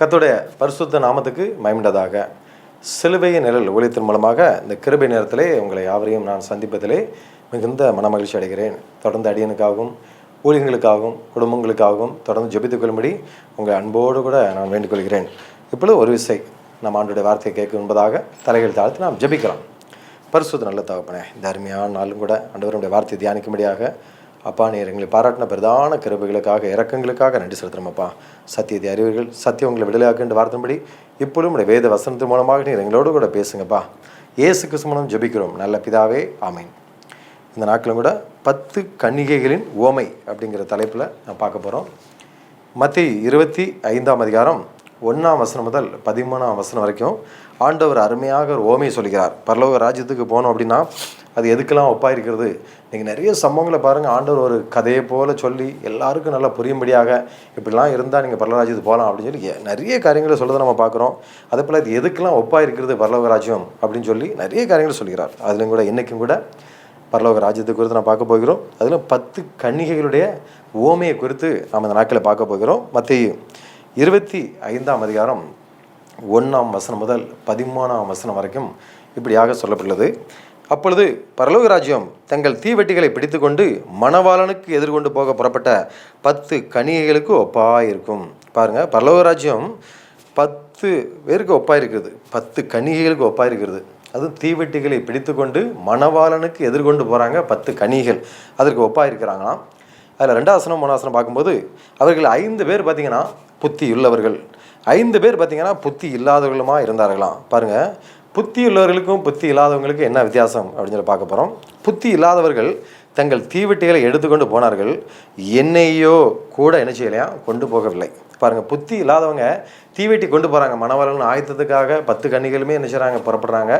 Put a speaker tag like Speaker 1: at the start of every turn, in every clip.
Speaker 1: கத்துடைய பரிசுத்த நாமத்துக்கு மயமிண்டதாக சிலுவையின் நிழல் ஊழியத்தின் மூலமாக இந்த கிருபை நேரத்திலே உங்களை யாவரையும் நான் சந்திப்பதிலே மிகுந்த மனமகிழ்ச்சி அடைகிறேன். தொடர்ந்து அடியனுக்காகவும் ஊழியர்களுக்காகவும் குடும்பங்களுக்காகவும் தொடர்ந்து ஜெபித்துக் கொள்ளும்படி உங்கள் அன்போடு கூட நான் வேண்டிக்கொள்கிறேன் இப்பொழுது ஒரு விசை நம்ம ஆண்டுடைய வார்த்தையை கேட்க என்பதாக தலைகள் தாழ்த்து நாம் ஜெபிக்கலாம். பரிசுத்த நல்ல தகப்பனே இந்த அருமையான நாளும் கூட அன்றுவருடைய வார்த்தையை தியானிக்கும்படியாக அப்பா நீர் எங்களை பாராட்டின பிரதான கிருபைகளுக்காக இறக்கங்களுக்காக நன்றி செலுத்துகிறோம் சத்தியத்தை அறிவீர்கள் சத்தியம் உங்களை விடுதலையாக்குன்னு வார்த்தைபடி இப்பொழுதும் உடைய வேத வசனத்தின் மூலமாக நீர் எங்களோடு கூட பேசுங்கப்பா. இயேசு கிறிஸ்து ஜபிக்கிறோம் ஜெபிக்கிறோம். நல்ல பிதாவே ஆமீன். இந்த நாட்களும் கூட பத்து கன்னிகைகளின் ஓமை அப்படிங்கிற தலைப்பில் நான் பார்க்க போகிறோம் மத்திய இருபத்தி ஐந்தாம் அதிகாரம் ஒன்றாம் வசனம் முதல் பதிமூணாம் வசனம் வரைக்கும் ஆண்டவர் அருமையாக ஒரு ஓமையை சொல்கிறார். பரலோக ராஜ்யத்துக்கு போனோம் அப்படின்னா அது எதுக்கெல்லாம் ஒப்பாயிருக்கிறது? நீங்கள் நிறைய சம்பவங்களை பாருங்கள் ஆண்டவர் ஒரு கதையை போல சொல்லி எல்லாருக்கும் நல்லா புரியும்படியாக இப்படிலாம் இருந்தால் நீங்கள் பரலராஜ்யத்துக்கு போகலாம் அப்படின்னு சொல்லி நிறைய காரியங்களை சொல்லதை நம்ம பார்க்குறோம். அதே போல் இது எதுக்கெல்லாம் ஒப்பாயிருக்கிறது பரலோக ராஜ்யம் அப்படின்னு சொல்லி நிறைய காரியங்களை சொல்கிறார். அதுலேயும் கூட இன்றைக்கும் கூட பரலோக ராஜ்யத்தை குறித்து நான் பார்க்க போகிறோம். அதில் பத்து கன்னிகைகளுடைய ஓமையை குறித்து நாம் இந்த நாட்களில் பார்க்க போகிறோம். மற்ற இருபத்தி ஐந்தாம் அதிகாரம் ஒன்றாம் வசனம் முதல் பதிமூணாம் வசனம் வரைக்கும் இப்படியாக சொல்லப்பட்டுள்ளது. அப்பொழுது பரலோக ராஜ்யம் தங்கள் தீவெட்டிகளை பிடித்துக்கொண்டு மணவாளனுக்கு எதிர்கொண்டு போக புறப்பட்ட பத்து கணிகைகளுக்கு ஒப்பாயிருக்கும். பாருங்கள் பரலோக ராஜ்யம் பத்து பேருக்கு ஒப்பாயிருக்கிறது. பத்து கணிகைகளுக்கு ஒப்பாயிருக்கிறது. அதுவும் தீவெட்டிகளை பிடித்துக்கொண்டு மணவாளனுக்கு எதிர்கொண்டு போகிறாங்க பத்து கணிகள் அதற்கு ஒப்பாயிருக்கிறாங்களாம். அதில் ரெண்டாசனம் மூணாசனம் பார்க்கும்போது அவர்கள் ஐந்து பேர் பார்த்தீங்கன்னா புத்தி உள்ளவர்கள் ஐந்து பேர் பார்த்தீங்கன்னா புத்தி இல்லாதவர்களுமா இருந்தார்களாம் பாருங்கள் புத்தி உள்ளவர்களுக்கும் புத்தி இல்லாதவங்களுக்கும் என்ன வித்தியாசம் அப்படின்னு சொல்லி பார்க்க போகிறோம் புத்தி இல்லாதவர்கள் தங்கள் தீவெட்டிகளை எடுத்துக்கொண்டு போனார்கள். என்னையோ கூட என்ன செய்யலையா? கொண்டு போகவில்லை. பாருங்கள் புத்தி இல்லாதவங்க தீவெட்டி கொண்டு போகிறாங்க மணவரன் ஆயத்தத்துக்காக பத்து கன்னிகளுமே என்ன செய்கிறாங்க புறப்படுறாங்க.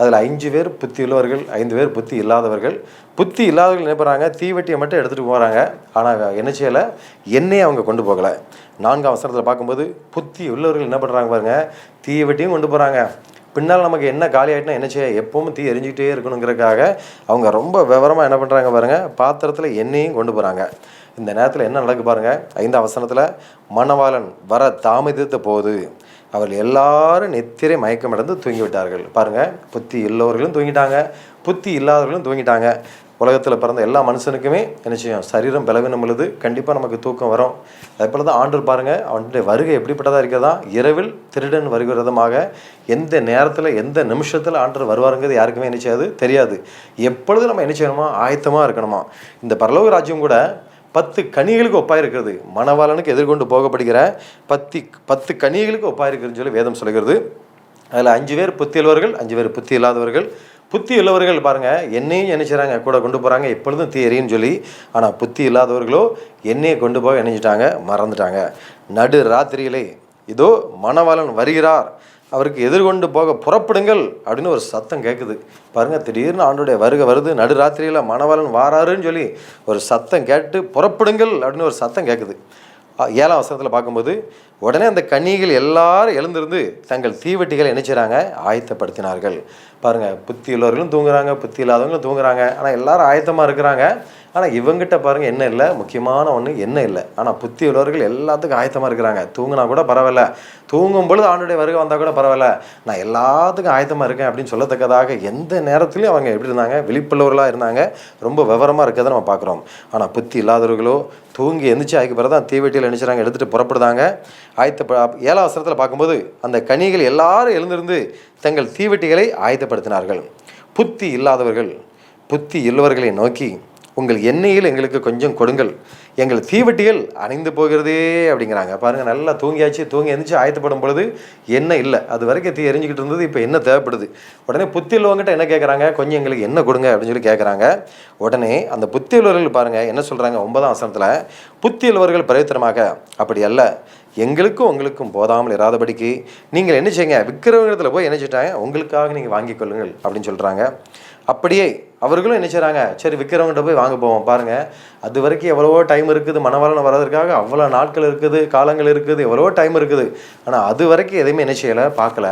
Speaker 1: அதில் அஞ்சு பேர் புத்தி உள்ளவர்கள் ஐந்து பேர் புத்தி இல்லாதவர்கள். புத்தி இல்லாதவர்கள் என்ன பண்ணுறாங்க தீவெட்டியை மட்டும் எடுத்துகிட்டு போகிறாங்க ஆனால் என்ன செய்யலை? எண்ணெயை அவங்க கொண்டு போகலை. நான்காம் அவசரத்தில் பார்க்கும்போது புத்தி உள்ளவர்கள் என்ன பண்ணுறாங்க பாருங்கள் தீவெட்டியும் கொண்டு போகிறாங்க பின்னால் நமக்கு என்ன காலி ஆகிட்டுனா என்ன செய்ய எப்பவும் தீ எரிஞ்சிக்கிட்டே இருக்கணுங்கிறதுக்காக அவங்க ரொம்ப விவரமாக என்ன பண்ணுறாங்க பாருங்கள் பாத்திரத்தில் எண்ணெயும் கொண்டு போகிறாங்க இந்த நேரத்தில் என்ன நடக்கு பாருங்கள் ஐந்து அவசரத்தில் மணவாளன் வர தாமதித்த போது அவர்கள் எல்லாரும் நெத்திரை மயக்கமடைந்து தூங்கி விட்டார்கள் புத்தி உள்ளவர்களும் தூங்கிட்டாங்க புத்தி இல்லாதவர்களும் தூங்கிட்டாங்க. உலகத்தில் பிறந்த எல்லா மனுஷனுக்குமே என்ன செய்யும்? சரீரம் பலவீனம் உள்ளது. கண்டிப்பாக நமக்கு தூக்கம் வரும். அதே தான் ஆண்டு பாருங்க அவனுடைய வருகை எப்படிப்பட்டதாக இருக்கிறதா? இரவில் திருடன் வருகிறதுமாக எந்த நேரத்தில் எந்த நிமிஷத்தில் ஆண்டர் வருவாருங்கிறது யாருக்குமே என்ன செய்யாது? தெரியாது. எப்பொழுதும் நம்ம என்ன செய்யணுமா ஆயத்தமாக இருக்கணுமா? இந்த பரலோக ராஜ்யம் கூட பத்து கனிகளுக்கு ஒப்பாக இருக்கிறது. மணவாளனுக்கு எதிர்கொண்டு போகப்படுகிற பத்தி பத்து கனிகளுக்கு ஒப்பாக சொல்லி வேதம் சொல்கிறது அதில் அஞ்சு பேர் புத்தி உள்ளவர்கள் அஞ்சு பேர் புத்தி இல்லாதவர்கள் புத்தி உள்ளவர்கள் பாருங்கள் என்னையும் என்ன கூட கொண்டு போகிறாங்க எப்பொழுதும் தேரின்னு சொல்லி ஆனால் புத்தி இல்லாதவர்களோ என்னையை கொண்டு போக நினைச்சிட்டாங்க மறந்துட்டாங்க. நடு ராத்திரியிலே இதோ மணவாளன் வருகிறார் அவருக்கு எதிர்கொண்டு போக புறப்படுங்கள் அப்படின்னு ஒரு சத்தம் கேட்குது பாருங்கள் திடீர்னு ஆண்டுடைய வருகை வருது நடு ராத்திரியில் மணவாளன் வாராருன்னு சொல்லி ஒரு சத்தம் கேட்டு புறப்படுங்கள் அப்படின்னு ஒரு சத்தம் கேட்குது ஏழாம் வசனத்தில் பார்க்கும்போது உடனே அந்த கன்னிகள் எல்லாரும் எழுந்திருந்து தங்கள் தீவெட்டிகளை நினைச்சிறாங்க ஆயத்தப்படுத்தினார்கள். பாருங்கள் புத்தி உள்ளவர்களும் தூங்குறாங்க புத்தி இல்லாதவங்களும் தூங்குறாங்க ஆனால் எல்லாரும் ஆயத்தமாக இருக்கிறாங்க. ஆனால் இவங்ககிட்ட பாருங்க என்ன இல்லை? முக்கியமான ஒன்று என்ன இல்லை? ஆனால் புத்தி உள்ளவர்கள் எல்லாத்துக்கும் ஆயத்தமாக இருக்கிறாங்க. தூங்கினா கூட பரவாயில்ல. தூங்கும் பொழுது ஆண்டுடைய வருகை வந்தால் கூட பரவாயில்ல. நான் எல்லாத்துக்கும் ஆயத்தமாக இருக்கேன் அப்படின்னு சொல்லத்தக்கதாக எந்த நேரத்துலையும் அவங்க எப்படி இருந்தாங்க? விழிப்புள்ளவர்களாக இருந்தாங்க. ரொம்ப விவரமாக இருக்கிறத நம்ம பார்க்குறோம். ஆனால் புத்தி இல்லாதவர்களோ தூங்கி எந்திரிச்சு அதுக்கு பிறகு தான் தீவெட்டியில் நினச்சிறாங்க எடுத்துகிட்டு புறப்படுதாங்க. ஆயத்த ஏழாம் அவசரத்தில் பார்க்கும்போது அந்த கனிகள் எல்லாரும் எழுந்திருந்து தங்கள் தீவெட்டிகளை ஆயத்தப்படுத்தினார்கள். புத்தி இல்லாதவர்கள் புத்தி இல்லவர்களை நோக்கி உங்கள் எண்ணெயில் எங்களுக்கு கொஞ்சம் கொடுங்கள். எங்கள் தீவட்டிகள் அணிந்து போகிறதே அப்படிங்கிறாங்க. பாருங்கள் நல்லா தூங்கியாச்சு. தூங்கி எந்திரிச்சு ஆயத்தப்படும் பொழுது எண்ணெய் இல்லை. அது வரைக்கும் தீ எரிஞ்சிக்கிட்டு இருந்தது இப்போ என்ன தேவைப்படுது. உடனே புத்தியுள்ளவங்கிட்ட என்ன கேட்குறாங்க கொஞ்சம் எங்களுக்கு என்ன கொடுங்க அப்படின்னு சொல்லி கேட்குறாங்க உடனே அந்த புத்தியுள்ளவர்கள் பாருங்கள் என்ன சொல்கிறாங்க ஒன்பதாம் வசனத்தில் புத்தி உள்ளவர்கள் பிரயோத்தனமாக அப்படி அல்ல. எங்களுக்கும் உங்களுக்கும் போதாமல் இராதபடிக்கு நீங்கள் என்ன செய்யுங்க? விற்கிறவங்களிடத்தில் போய் என்ன செய்யிட்டாங்க உங்களுக்காக நீங்கள் வாங்கிக் கொள்ளுங்கள் அப்படின்னு சொல்கிறாங்க அப்படியே அவர்களும் என்ன செய்கிறாங்க சரி விற்கிறவங்ககிட்ட போய் வாங்க போவோம் பாருங்க. அது வரைக்கும் எவ்வளவோ டைம் இருக்குது மனவளன் வர்றதுக்காக அவ்வளோ நாட்கள் இருக்குது காலங்கள் இருக்குது எவ்வளவோ டைம் இருக்குது. ஆனால் அது வரைக்கும் எதையுமே என்ன செய்யலை பார்க்கல.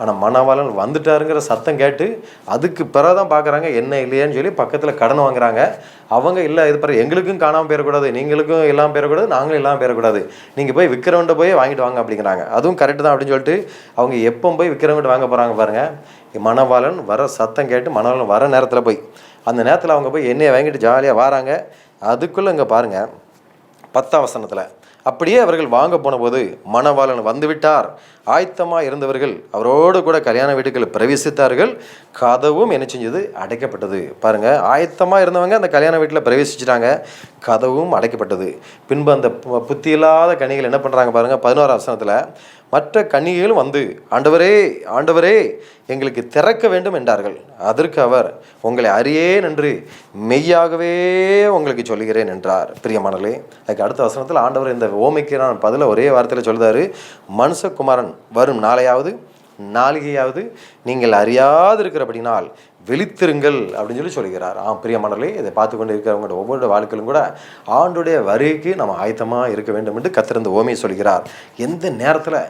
Speaker 1: ஆனால் மனவளன் வந்துட்டாருங்கிற சத்தம் கேட்டு அதுக்கு பிறகு தான் பார்க்குறாங்க என்ன இல்லையான்னு சொல்லி பக்கத்தில் கடன் வாங்குறாங்க. அவங்க இல்லை இது பிறகு எங்களுக்கும் காணாமல் போயிடக்கூடாது நீங்களுக்கும் எல்லாம் போயிடக்கூடாது நாங்களும் எல்லாம் போயிடக்கூடாது. நீங்கள் போய் விற்கிறவன்ட்ட போய் வாங்கிட்டு வாங்க அப்படிங்கிறாங்க. அதுவும் கரெக்டு தான் அப்படின்னு சொல்லிட்டு அவங்க எப்போ போய் விற்கிறவங்கிட்ட வாங்க போகிறாங்க பாருங்கள் மணவாளன் வர சத்தம் கேட்டு மணவாளன் வர நேரத்தில் போய் அந்த நேரத்தில் அவங்க போய் எண்ணெயை வாங்கிட்டு ஜாலியாக வராங்க. அதுக்குள்ளே இங்கே பாருங்கள் பத்தாம் வசனத்தில் அப்படியே அவர்கள் வாங்க போனபோது மணவாளன் வந்துவிட்டார் ஆயத்தமாக இருந்தவர்கள் அவரோடு கூட கல்யாண வீட்டுக்குள் பிரவேசித்தார்கள். கதவும் என்ன செஞ்சது? அடைக்கப்பட்டது. பாருங்கள் ஆயத்தமாக இருந்தவங்க அந்த கல்யாண வீட்டில் பிரவேசிச்சிட்டாங்க. கதவும் அடைக்கப்பட்டது. பின்பு அந்த பு- புத்தி இல்லாத கனிகள் என்ன பண்ணுறாங்க பாருங்கள் பதினோரு வசனத்தில் மற்ற கன்னிகைகளும் வந்து ஆண்டவரே ஆண்டவரே எங்களுக்கு திறக்க வேண்டும் என்றார்கள். அதற்கு அவர் உங்களை அறியேன் என்று மெய்யாகவே உங்களுக்கு சொல்லுகிறேன் என்றார். பிரியமானலே அதுக்கு அடுத்த வசனத்தில் ஆண்டவர் இந்த ஓமைக்கு நான் பதில ஒரே வார்த்தையில் சொல்கிறாரு மனுஷகுமாரன் வரும் நாளையாவது நாளிகையாவது நீங்கள் அறியாதிருக்கிறபடினால் வெளித்திருங்கள் அப்படின்னு சொல்லி சொல்கிறார். ஆ பிரியமானலே இதை பார்த்து கொண்டு இருக்கிறவங்களோட ஒவ்வொரு வாழ்க்கையிலும் கூட ஆண்டுடைய வருகைக்கு நம்ம ஆயத்தமாக இருக்க வேண்டும் என்று கத்திருந்த ஓமையை சொல்கிறார். எந்த நேரத்தில்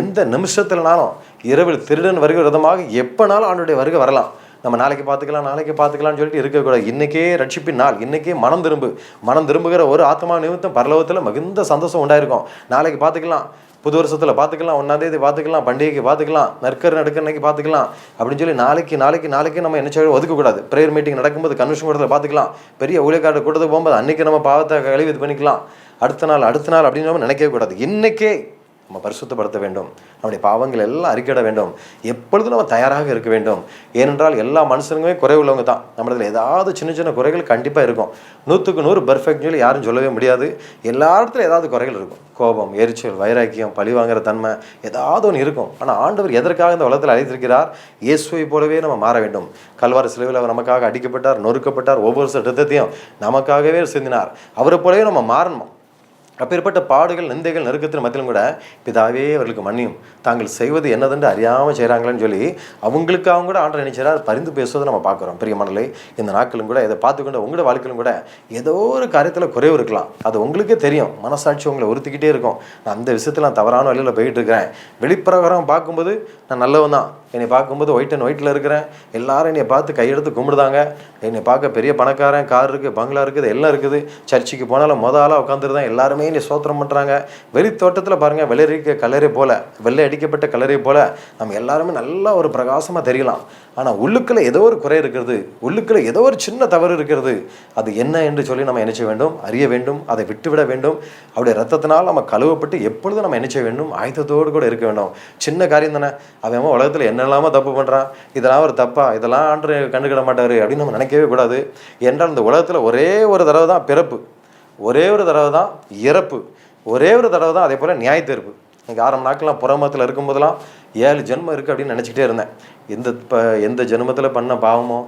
Speaker 1: எந்த நிமிஷத்துலனாலும் இரவில் திருடன் வருகிற விதமாக எப்போனாலும் ஆண்டுடைய வருகை வரலாம். நம்ம நாளைக்கு பார்த்துக்கலாம் நாளைக்கு பார்த்துக்கலாம்னு சொல்லிட்டு இருக்கக்கூடாது இன்றைக்கே ரட்சிப்பின் நாள் இன்றைக்கே மனம் திரும்பு. மனம் திரும்புகிற ஒரு ஆத்மா நிமித்தம் பரலோகத்தில் மிகுந்த சந்தோஷம் உண்டாயிருக்கும். நாளைக்கு பார்த்துக்கலாம் புது வருஷத்தில் பார்த்துக்கலாம் ஒன்றாந்தேதி பார்த்துக்கலாம் பண்டிகைக்கு பார்த்துக்கலாம் நற்கர் நடுக்கன்னைக்கு பார்த்துக்கலாம் அப்படின்னு சொல்லி நாளைக்கு நாளைக்கு நாளைக்கு நம்ம என்ன செய்ய ஒதுக்கக்கூடாது. ப்ரேயர் மீட்டிங் நடக்கும்போது கன்வென்ஷன் கூடத்தில் பார்த்துக்கலாம் பெரிய ஊழியக்காரர் கூட்டத்துக்கு போகும்போது அன்றைக்கி நம்ம பாவத்தை கழிவு இது பண்ணிக்கலாம். அடுத்த நாள் அடுத்த நாள் அப்படின்னு நம்ம நினைக்கவே கூடாது. இன்றைக்கே நம்ம பரிசுத்தப்படுத்த வேண்டும். நம்முடைய பாவங்கள் எல்லாம் அறிக்கையிட வேண்டும். எப்பொழுதும் நம்ம தயாராக இருக்க வேண்டும். ஏனென்றால் எல்லா மனுஷனுமே குறை உள்ளவங்க தான். நம்மளதில் ஏதாவது சின்ன சின்ன குறைகள் கண்டிப்பாக இருக்கும். நூற்றுக்கு நூறு பர்ஃபெக்ட் சொல்லி யாரும் சொல்லவே முடியாது. எல்லா இடத்துலையும் ஏதாவது குறைகள் இருக்கும். கோபம் எரிச்சல் வைராக்கியம் பழி வாங்குற தன்மை ஏதாவது ஒன்று இருக்கும். ஆனால் ஆண்டவர் எதற்காக இந்த உலகத்தில் அழைத்திருக்கிறார்? இயேசுவை போலவே நம்ம மாற வேண்டும். கல்வார சிலுவையில் அவர் நமக்காக அடிக்கப்பட்டார் நொறுக்கப்பட்டார் ஒவ்வொரு சட்டத்தையும் நமக்காகவே சிந்தினார். அவரை போலவே நம்ம மாறணும். அப்பேற்பட்ட பாடுகள் நிந்தைகள் நெருக்கத்தின் மத்தியிலும் கூட பிதாவே அவர்களுக்கு மன்னியும். தாங்கள் செய்வது என்னதென்று அறியாமல் செய்கிறாங்களேன்னு சொல்லி அவங்களுக்கு அவங்க கூட ஆண்டர் நினைச்சார் பரிந்து பேசுவதை நம்ம பார்க்குறோம். பெரிய மணலை இந்த நாட்களும் கூட இதை பார்த்துக்கொண்டு உங்களோட வாழ்க்கையிலும் கூட ஏதோ ஒரு காரியத்தில் குறைவு இருக்கலாம். அது உங்களுக்கே தெரியும். மனசாட்சி உங்களை உறுத்திக்கிட்டே இருக்கும். நான் அந்த விஷயத்தில் நான் தவறான வழியில் போயிட்டு இருக்கிறேன். வெளிப்பிரகாரம் பார்க்கும்போது நான் நல்லவன் தான் என்னை பார்க்கும்போது ஒயிட் அண்ட் ஒயிட்டில் இருக்கிறேன். எல்லாரும் என்னை பார்த்து கையெடுத்து கும்பிடுதாங்க. என்னை பார்க்க பெரிய பணக்காரன் கார் இருக்குது பங்களா இருக்குது எல்லாம் இருக்குது. சர்ச்சுக்கு போனாலும் மொத ஆளாக உட்காந்துருந்தேன் எல்லாருமே என்னை சோத்திரம் பண்ணுறாங்க வெளி தோட்டத்தில் பாருங்கள் வெள்ளரிக்க கலரை போல் வெள்ளை அடிக்கப்பட்ட கலரை போல் நம்ம எல்லாருமே நல்லா ஒரு பிரகாசமாக தெரியலாம். ஆனால் உள்ளுக்குள்ள ஏதோ ஒரு குறை இருக்கிறது. உள்ளுக்குள்ள ஏதோ ஒரு சின்ன தவறு இருக்கிறது. அது என்ன என்று சொல்லி நம்ம நினைச்ச வேண்டும் அறிய வேண்டும் அதை விட்டுவிட வேண்டும். அவருடைய ரத்தத்தினால் நம்ம கழுவப்பட்டு எப்பொழுதும் நம்ம நினைச்ச வேண்டும். ஆயுதத்தோடு கூட இருக்க வேண்டும். சின்ன காரியம் தானே. அவன் உலகத்தில் என்ன என்னெல்லாமோ தப்பு பண்ணுறான் இதெல்லாம் ஒரு தப்பா? இதெல்லாம் ஆண்டு கண்டுக்கிட மாட்டார் அப்படின்னு நம்ம நினைக்கவே கூடாது. என்றால் இந்த உலகத்தில் ஒரே ஒரு தடவை தான் பிறப்பு. ஒரே ஒரு தடவை தான் இறப்பு. ஒரே ஒரு தடவை தான் அதே போல் நியாய தீர்ப்பு. எனக்கு ஆரம்ப நாட்கள்லாம் புறமத்தில் இருக்கும்போதெல்லாம் ஏழு ஜென்மம் இருக்குது அப்படின்னு நினச்சிக்கிட்டே இருந்தேன். எந்த இப்போ எந்த ஜென்மத்தில் பண்ண பாவமோ?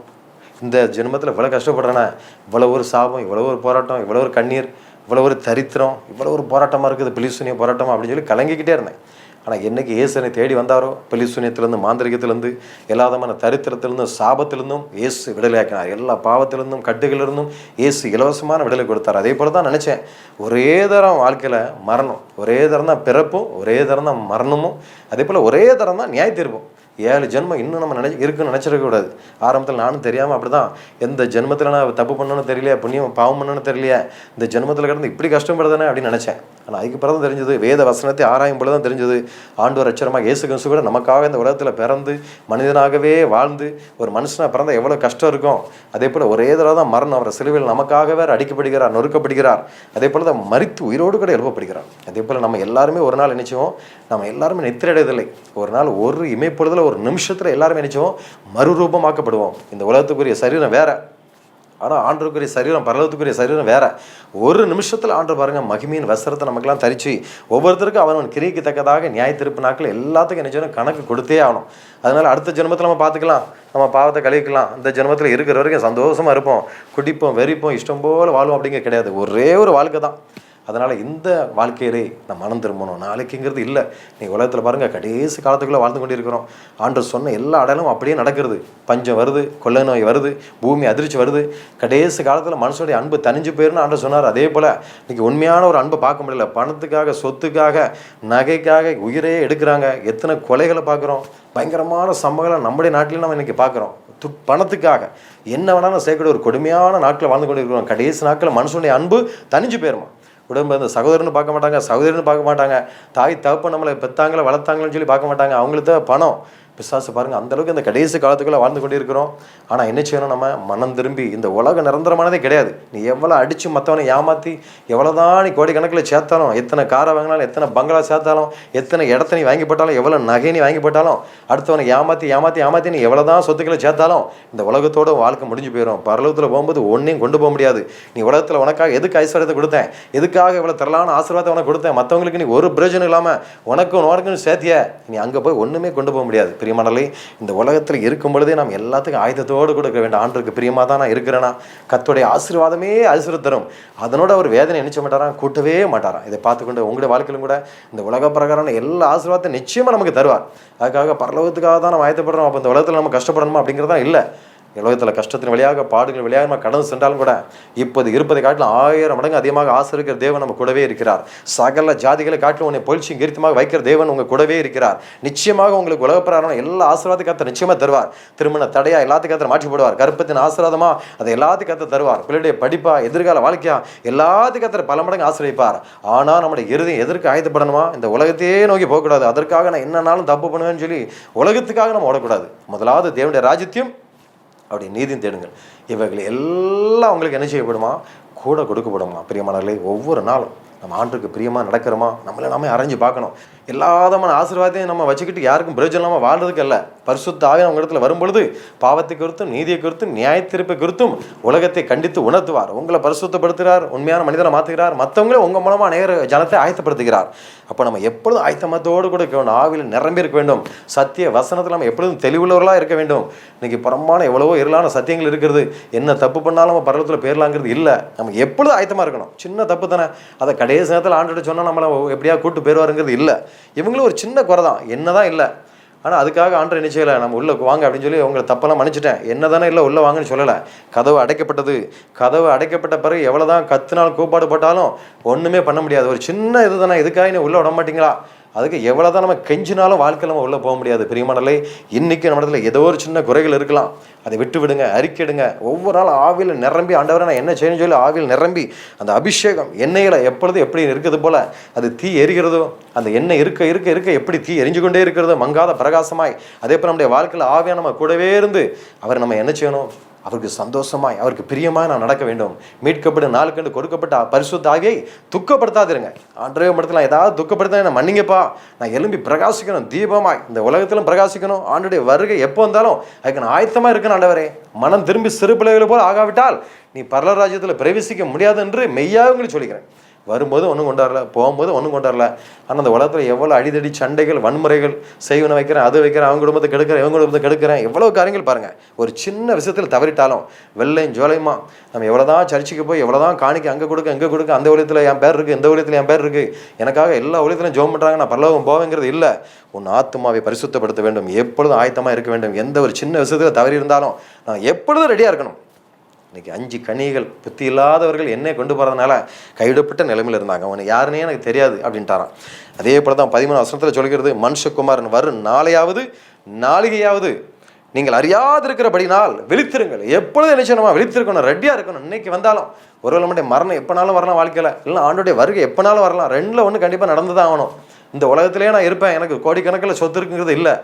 Speaker 1: இந்த ஜென்மத்தில் இவ்வளோ கஷ்டப்படுறேனே. இவ்வளோ ஒரு சாபம் இவ்வளோ ஒரு போராட்டம் இவ்வளோ ஒரு கண்ணீர் இவ்வளோ ஒரு தரித்திரம் இவ்வளோ ஒரு போராட்டமாக இருக்குது பிலிசுனிய போராட்டம் அப்படின்னு சொல்லி கலங்கிக்கிட்டே இருந்தேன். ஆனால் என்னைக்கு இயேசுனை தேடி வந்தாரோ பிலிசுனியத்திலேருந்து மாந்திரிகத்திலேருந்து எல்லாதமான தரித்திரத்திலிருந்தும் சாபத்திலிருந்தும் இயேசு விடுதலையாக்கினார் எல்லா பாவத்திலிருந்தும் கட்டுகளிலிருந்தும் இயேசு இலவசமான விடுதலை கொடுத்தார். அதே போல் தான் நினச்சேன். ஒரே தரம் வாழ்க்கையில் மரணம் ஒரே தரம் தான் பிறப்பும் ஒரே தரம் தான் மரணமும் அதே போல் ஒரே தரம் தான் நியாய தீர்ப்பும் ஏழு ஜென்மம் இன்னும் நம்ம நினை இருக்குன்னு நினச்சிடக்கூடாது ஆரம்பத்தில் நானும் தெரியாமல் அப்படி தான் எந்த ஜென்மத்தில் நான் தப்பு பண்ணணும்னு தெரியலையா புண்ணியம் பாவம் பண்ணணும்னு தெரியலையா இந்த ஜென்மத்தில் கிடந்து இப்படி கஷ்டப்படுதானே அப்படின்னு நினச்சேன். ஆனால் அதுக்கு பிறகு தான் தெரிஞ்சது வேத வசனத்தை ஆராயும் பொழுது தான் தெரிஞ்சது. ஆண்டவர் அச்சரமாக இயேசு கிறிஸ்து கூட நமக்காக இந்த உலகத்தில் பிறந்து மனிதனாகவே வாழ்ந்து ஒரு மனுஷனாக பிறந்த எவ்வளோ கஷ்டம் இருக்கும். அதே போல் ஒரே தடவை தான் மரணம். அவரை சிலுவையில் நமக்காகவே அடிக்கப்படுகிறார் நொறுக்கப்படுகிறார். அதே போல் தான் மறித்து உயிரோடு கூட எழுப்பப்படுகிறார். அதே போல் நம்ம எல்லாருமே ஒரு நாள் நினைச்சோம் நம்ம எல்லாருமே நித்திரடையதில்லை ஒரு நாள் ஒரு இமைப்பொழுதில் ஒரு நிமிஷத்தில் எல்லாருமே நினைச்சோம் மறுரூபமாக்கப்படுவோம். இந்த உலகத்துக்குரிய சரீரம் வேற. ஆனால் ஆண்டருக்குரிய சரீரம் பரலத்துக்குரிய சரீரம் வேற. ஒரு நிமிஷத்தில் ஆண்டு பாருங்க மகிமையின் வஸ்திரத்தை நமக்கெல்லாம் தரிச்சு ஒவ்வொருத்தருக்கும் அவன் கிரிக்கு தக்கதாக நியாய திருப்பு நாட்கள் எல்லாத்துக்கும் என்ன கணக்கு கொடுத்தே ஆகணும். அதனால் அடுத்த ஜென்மத்தில் நம்ம பார்த்துக்கலாம். நம்ம பாவத்தை கழிக்கலாம் இந்த ஜென்மத்தில் இருக்கிற வரைக்கும் சந்தோஷமாக இருப்போம். குடிப்போம் வெறிப்போம் இஷ்டம் போல வாழ்வோம் அப்படிங்க கிடையாது. ஒரே ஒரு வாழ்க்கை தான். அதனால் இந்த வாழ்க்கையிலே நம்ம மனம் திரும்பணும். நாளைக்குங்கிறது இல்லை. நீ உலகத்தில் பாருங்கள் கடைசி காலத்துக்குள்ளே வாழ்ந்து கொண்டிருக்கிறோம். ஆண்டு சொன்ன எல்லா அடலும் அப்படியே நடக்கிறது. பஞ்சம் வருது கொள்ளை நோய் வருது பூமி அதிர்ச்சி வருது. கடைசி காலத்தில் மனுஷனுடைய அன்பு தனிஞ்சு போயிருன்னு ஆண்டு சொன்னார். அதே போல் இன்றைக்கி உண்மையான ஒரு அன்பை பார்க்க முடியல. பணத்துக்காக சொத்துக்காக நகைக்காக உயிரே எடுக்கிறாங்க. எத்தனை கொலைகளை பார்க்குறோம். பயங்கரமான சம்பவங்களை நம்முடைய நாட்டில் நம்ம இன்றைக்கி பார்க்குறோம். து பணத்துக்காக. என்ன வேணாலும் சேர்க்கக்கூடிய ஒரு கொடுமையான நாட்டில் வாழ்ந்து கொண்டிருக்கிறோம். கடைசி நாட்களில் மனுஷனுடைய அன்பு தனிஞ்சு போயிருமா? உடம்பு அந்த சகோதரன்னு பார்க்க மாட்டாங்க சகோதரன்னு பார்க்க மாட்டாங்க. தாய் தகப்பன் நம்மளை பெத்தாங்களா வளர்த்தாங்களேன்னு சொல்லி பார்க்க மாட்டாங்க. அவங்களுக்கு தான் பணம். பிசாசு பாருங்கள் அந்தளவுக்கு இந்த கடைசி காலத்துக்குள்ளே வாழ்ந்து கொண்டிருக்கிறோம். ஆனால் என்ன செய்யணும் நம்ம? மனம் திரும்பி இந்த உலகம் நிரந்தரமானதே கிடையாது. நீ எவ்வளோ அடித்து மற்றவனை ஏமாற்றி எவ்வளோ தான் நீ கோடிக்கணக்கில் சேர்த்தாலும் எத்தனை காரை வாங்கினாலும் எத்தனை பங்களா சேர்த்தாலும் எத்தனை இடத்த நீ வாங்கி போட்டாலும் எவ்வளோ நகை நீ வாங்கி போட்டாலும் அடுத்தவனை ஏமாற்றி ஏமாற்றி ஏமாற்றி நீ எவ்வளோ தான் சொத்துக்களை சேர்த்தாலும் இந்த உலகத்தோட வாழ்க்கை முடிஞ்சு போயிடும் பரலோகத்தில் போகும்போது ஒன்றையும் கொண்டு போக முடியாது. நீ உலகத்தில் உனக்காக எதுக்கு ஐஸ்வர்யத்தை கொடுத்தேன்? எதுக்காக இவ்வளோ திரளான ஆசீர்வாதத்தை உனக்கு கொடுத்தேன்? மற்றவங்களுக்கு நீ ஒரு பிரயோஜனம் இல்லாமல் உனக்கும் உனக்குன்னு சேர்த்திய. நீ அங்கே போய் ஒன்றுமே கொண்டு போக முடியாது. பிரியமானலே இந்த உலகத்தில் இருக்கும் பொழுதே நாம் எல்லாத்துக்கும் ஆயுதத்தோடு கொடுக்க வேண்டாம். ஆண்டுக்கு பிரியமாக தான் நான் இருக்கிறேனா? கத்துடைய ஆசீர்வாதமே ஆசீர்வாதம் தரும். அதனோட ஒரு வேதனை நினைச்ச மாட்டாராம் கூட்டவே மாட்டாராம் இதை பார்த்துக்கொண்டு உங்களுடைய வாழ்க்கையிலும் கூட இந்த உலக பிரகாரம் எல்லா ஆசீர்வாதத்தையும் நிச்சயமாக நமக்கு தருவார். அதுக்காக பரலோகத்துக்காக தான் நம்ம ஆயத்தப்படுறோம். அப்போ இந்த உலகத்தில் நம்ம கஷ்டப்படணுமா அப்படிங்கிறதா இல்லை. உலகத்தில் கஷ்டத்தின் வழியாக பாடுகள் வழியாக நம்ம கடந்து சென்றாலும் கூட இப்போது இருப்பதை காட்டிலும் ஆயிரம் மடங்கு அதிகமாக ஆசிரியர் தேவன் நம்ம கூடவே இருக்கிறார். சகல ஜாதிகளை காட்டிலும் உன்னை பொழிச்சு கீர்த்தமாக வைக்கிற தேவன் உங்கள் கூடவே இருக்கிறார். நிச்சயமாக உங்களுக்கு உலகப்பிராரணம் எல்லா ஆசீர்வாதத்தை நிச்சயமாக தருவார். திருமண தடையா எல்லாத்துக்கு மாற்றி போடுவார் கருப்பத்தின் ஆசீர்வாதமா அதை எல்லாத்துக்கும் தருவார். பிள்ளைடைய படிப்பா எதிர்கால வாழ்க்கையா எல்லாத்துக்கும் பல மடங்கு ஆசிரியப்பார் ஆனால் நம்முடைய இறுதி எதற்கு ஆயத்தப்படணுமா? இந்த உலகத்தையே நோக்கி போகக்கூடாது. அதற்காக நான் என்னன்னாலும் தப்பு பண்ணுவேன்னு சொல்லி உலகத்துக்காக நம்ம ஓடக்கூடாது. முதலாவது தேவனுடைய ராஜ்யத்தையும் அப்படி நீதியும் தேடுங்கள். இவைகள் எல்லாம் உங்களுக்கு என்ன செய்யப்படுமா? கூட கொடுக்கப்படுமா? பிரியமானவர்களே ஒவ்வொரு நாளும் நம்ம ஆண்டுக்கு பிரியமாக நடக்கிறோமா? நம்மளை எல்லாமே அரைஞ்சு பார்க்கணும். எல்லாதமான ஆசீர்வாதத்தையும் நம்ம வச்சுக்கிட்டு யாருக்கும் பிரயோஜனம் இல்லாமல் வாழ்றதுக்கு அல்ல. பரிசுத்த ஆவி அவங்க இடத்துல வரும்பொழுது பாவத்தை குறித்தும் நீதியை குறித்தும் நியாயத்திருப்பை குறித்தும் உலகத்தை கண்டித்து உணர்த்துவார். உங்களை பரிசுத்தப்படுத்துகிறார் உண்மையான மனிதனை மாற்றுகிறார் மற்றவங்களே உங்கள் மூலமாக நேர ஜனத்தை ஆயத்தப்படுத்துகிறார். அப்போ நம்ம எப்பொழுதும் ஆயத்தமத்தோடு கூட இருக்க வேண்டும் ஆவியில் நிரம்பி இருக்க வேண்டும். சத்திய வசனத்தில் நம்ம எப்பொழுதும் தெளிவுள்ளவர்களாக இருக்க வேண்டும். இன்றைக்கி புறம்பான எவ்வளவோ இருளான சத்தியங்கள் இருக்கிறது. என்ன தப்பு பண்ணாலும் நம்ம பரவத்தில் பேரலாங்கிறது இல்லை. நம்ம எப்பொழுதும் ஆயத்தமாக இருக்கணும். சின்ன தப்பு தானே. அதை கடைசி நேரத்தில் ஆண்டு சொன்னால் நம்மளை எப்படியா கூட்டு போயிடுவாருங்கிறது இல்லை. இவங்களும் ஒரு சின்ன குறை தான் என்னதான் இல்லை. ஆனால் அதுக்காக ஆண்டரை என்ன செய்யலை? நம்ம உள்ளே வாங்க அப்படின்னு சொல்லி உங்களை தப்பெல்லாம் மன்னிச்சிட்டேன். என்ன தானே இல்லை உள்ளே வாங்கன்னு சொல்லலை. கதவு அடைக்கப்பட்டது. கதவு அடைக்கப்பட்ட பிறகு எவ்வளோ தான் கத்துனாலும் கூப்பாடு போட்டாலும் ஒன்றுமே பண்ண முடியாது. ஒரு சின்ன இது தானே. இதுக்காக நீ உள்ளே விட மாட்டீங்களா? அதுக்கு எவ்வளோ தான் நம்ம கெஞ்சினாலும் வாழ்க்கையில் நம்ம உள்ளே போக முடியாது. பிரியமானலே இன்றைக்கி நம்ம இடத்துல ஏதோ ஒரு சின்ன குறைகள் இருக்கலாம். அதை விட்டு விடுங்க அறிக்கிடுங்க. ஒவ்வொரு நாளும் ஆவியில் நிரம்பி ஆண்டவரை நான் என்ன செய்யணும்னு சொல்லி ஆவியில் நிரம்பி அந்த அபிஷேகம் எண்ணெயில் எப்பொழுது எப்படி இருக்குது போல் அது தீ எரிகிறதோ அந்த எண்ணெய் இருக்க இருக்க இருக்க எப்படி தீ எரிஞ்சு கொண்டே இருக்கிறதோ மங்காத பிரகாசமாய் அதே போல் நம்முடைய வாழ்க்கையில் ஆவியாக நம்ம கூடவே இருந்து அவர் நம்ம என்ன செய்யணும்? அவருக்கு சந்தோஷமாய் அவருக்கு பிரியமாக நான் நடக்க வேண்டும். மீட்கப்பட்டு நாளுக்கண்டு கொடுக்கப்பட்ட பரிசுத்த துக்கப்படுத்தாதிருங்க. ஆண்டவே மடத்தில் ஏதாவது துக்கப்படுத்தா என்ன மன்னிங்கப்பா. நான் எலும்பி பிரகாசிக்கணும் தீபமாய் இந்த உலகத்திலும் பிரகாசிக்கணும். ஆண்டுடைய வருகை எப்போ வந்தாலும் அதுக்கு நான் ஆயத்தமாக இருக்கணும் ஆண்டவரே. மனம் திரும்பி சிறு பிள்ளைகளை போல் ஆகாவிட்டால் நீ பரலராஜ்யத்தில் பிரவேசிக்க முடியாது என்று மெய்யாக உங்களுக்கு சொல்லிக்கிறேன். வரும்போது ஒன்றும் கொண்டாடல போகும்போது ஒன்றும் கொண்டாடல ஆனால் அந்த உலகத்தில் எவ்வளோ அடிதடி சண்டைகள் வன்முறைகள் செய்வனை வைக்கிறேன் அது வைக்கிறேன் அவங்க குடும்பத்தை கெடுக்கிறேன் இவங்க குடும்பத்தை கெடுக்கிறேன் எவ்வளோ காரியங்கள் பாருங்கள் ஒரு சின்ன விஷயத்தில் தவறிட்டாலும் வெள்ளையும் ஜோலையுமா நம்ம எவ்வளோ தான் சர்ச்சுக்கு போய் எவ்வளோ தான் காணிக்க அங்கே கொடுக்க இங்கே கொடுக்க அந்த ஊழியத்தில் என் பேர் இருக்குது இந்த ஊழியத்தில் என் பேர் இருக்குது எனக்காக எல்லா உலகத்திலையும் ஜோம் பண்ணுறாங்க நான் பரலோகம் போவேங்கிறது இல்லை. உன் ஆத்மாவை பரிசுத்தப்படுத்த வேண்டும் எப்பொழுதும் ஆயத்தமாக இருக்க வேண்டும். எந்த ஒரு சின்ன விஷயத்தில் தவறி இருந்தாலும் நான் எப்பொழுதும் ரெடியாக இருக்கணும். இன்றைக்கி அஞ்சு கனிகள் புத்தி இல்லாதவர்கள் என்னை கொண்டு போகிறதுனால கைவிடப்பட்ட நிலைமையில் இருந்தாங்க. அவனை யாருன்னே எனக்கு தெரியாது அப்படின்ட்டாரான் அதே போல தான் பதிமூணு வசனத்தில் சொல்கிறது மனுஷகுமாரன் வரும் நாளையாவது நாளிகையாவது நீங்கள் அறியாதிருக்கிறபடினால் விழித்திருங்கள். எப்பொழுதும் என்ன செய்யணுமா? விழித்திருக்கணும் ரெடியாக இருக்கணும். இன்னைக்கு வந்தாலும் ஒருவேளை மட்டும் மரணம் எப்போனாலும் வரலாம் வாழ்க்கையில். இல்லை ஆண்டோடைய வருகை எப்போனாலும் வரலாம். ரெண்டில் ஒன்று கண்டிப்பாக நடந்து தான் ஆகணும். இந்த உலகத்திலே நான் இருப்பேன். எனக்கு கோடிக்கணக்கில் சொத்து இருக்குங்கிறது இல்லை.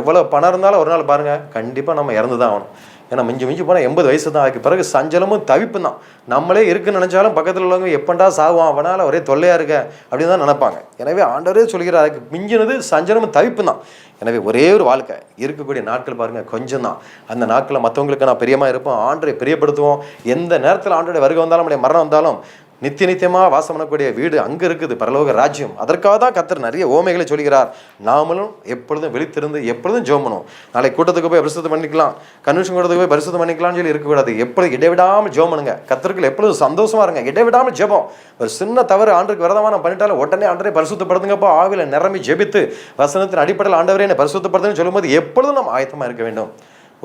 Speaker 1: எவ்வளோ பணம் இருந்தாலும் ஒரு நாள் பாருங்கள் கண்டிப்பாக நம்ம இறந்து தான் ஆகணும். ஏன்னா மிஞ்சி மிஞ்சி போனால் எண்பது வயசு தான் ஆகி பிறகு சஞ்சலமும் தவிப்பு தான் நம்மளே இருக்குன்னு நினச்சாலும் பக்கத்தில் உள்ளவங்க எப்பண்டா சாகுவான்? அவனால் ஒரே தொல்லையாக இருக்க? அப்படின்னு தான் நினப்பாங்க. எனவே ஆண்டவரே சொல்கிறார் அதுக்கு மிஞ்சினது சஞ்சலமும் தவிப்பு தான் எனவே ஒரே ஒரு வாழ்க்கை. இருக்கக்கூடிய நாட்கள் பாருங்கள் கொஞ்சம் தான் அந்த நாட்களில் மற்றவங்களுக்கு நான் பிரியமாக இருப்போம் ஆண்டரை பிரியப்படுத்துவோம். எந்த நேரத்தில் ஆண்டோடைய வருகை வந்தாலும் நம்முடைய மரணம் வந்தாலும் நித்திய நித்தியமாக வாசம் பண்ணக்கூடிய வீடு அங்கே இருக்குது பரலோக ராஜ்யம். அதற்காக தான் கத்தர் நிறைய ஓமைகளை சொல்கிறார். நாமளும் எப்பொழுதும் விழித்திருந்து எப்பொழுதும் ஜெபம் நாளைக்கு நாளை கூட்டத்துக்கு போய் பரிசுத்தம் பண்ணிக்கலாம். கன்வென்ஷன் கூட்டத்துக்கு போய் பரிசுத்தம் பண்ணிக்கலாம்னு சொல்லி இருக்கக்கூடாது. எப்பொழுது இடைவிடாமல் ஜோமனுங்க பண்ணுங்க கத்தர்கள் எப்பொழுதும் சந்தோஷமாக இருங்க. இடைவிடாமல் ஜெபம். ஒரு சின்ன தவறு ஆண்டுக்கு விரதமாக பண்ணிட்டாலும் உடனே ஆண்டரை பரிசுத்தப்படுத்துங்கப்போ. ஆவில நிரம்பி ஜெபித்து வசனத்தின் அடிப்படையில் ஆண்டவரே என்னை பரிசுத்தப்படுத்துன்னு சொல்லும்போது எப்பொழுதும் நாம் ஆயத்தமாக இருக்க வேண்டும்.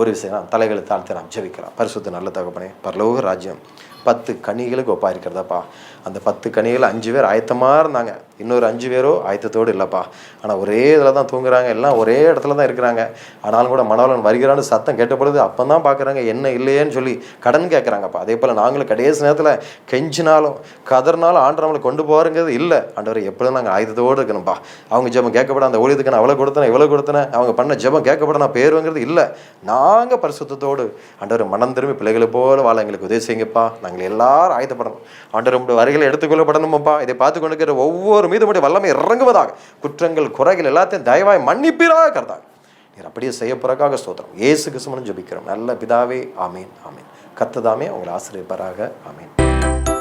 Speaker 1: ஒரு விஷயம் தலைகளை தாழ்த்து நாம் ஜெபிக்கலாம். பரிசுத்த நல்ல தகப்பனே பரலோக ராஜ்யம். பத்து கனிகளுக்கு ஒப்பாயிருக்கிறதாப்பா. அந்த பத்து கனிகள் அஞ்சு பேர் ஆயத்தமாக இருந்தாங்க. இன்னொரு அஞ்சு பேரோ ஆயத்தத்தோடு இல்லைப்பா. ஆனால் ஒரே இதில் தான் தூங்குறாங்க. எல்லாம் ஒரே இடத்துல தான் இருக்கிறாங்க. ஆனாலும் கூட மனவளன் வருகிறான்னு சத்தம் கேட்டப்படுது அப்போ தான் பார்க்குறாங்க என்ன இல்லையேன்னு சொல்லி கடன் கேட்குறாங்கப்பா அதே போல் நாங்களும் கடைசி நேரத்தில் கெஞ்சினாலும் கதர்னாலும் ஆண்டவங்களை கொண்டு போகிறங்கிறது இல்லை. ஆண்டவர் எப்படியும் நாங்கள் ஆயுதத்தோடு இருக்கணும்ப்பா அவங்க ஜெபம் கேட்கப்பட அந்த ஊழியத்துக்கு நான் அவ்வளோ கொடுத்தேன் இவ்வளோ கொடுத்தேன் அவங்க பண்ண ஜெபம் கேட்கப்பட நான் பேருங்கிறது இல்லை. நாங்கள் பரிசுத்தத்தோடு ஆண்டவர் மனம் திரும்பி பிள்ளைகளை போல வாழ எங்களுக்கு உதவி செய்யுங்கப்பா. நாங்கள் எல்லாரும் ஆயுதப்படணும் ஆண்டவர் உங்களுடைய வரைகளை எடுத்துக்கொள்ளப்படணுமப்பா. இதை பார்த்து கொண்டு ஒவ்வொரு மீது உடைய வல்லமை இறங்குவதாக குற்றங்கள் குறைகள் எல்லாத்தையும் தயவாய் மன்னிப்பீராக கருதாக நீர் அப்படியே செய்ய போறக்காக ஸ்தோத்திரம். ஏசு கிறிஸ்துவனும் ஜபிக்கிறோம். நல்ல பிதாவே ஆமீன் ஆமீன். கத்ததாமே உங்களை ஆசிரியப்பராக ஆமீன்.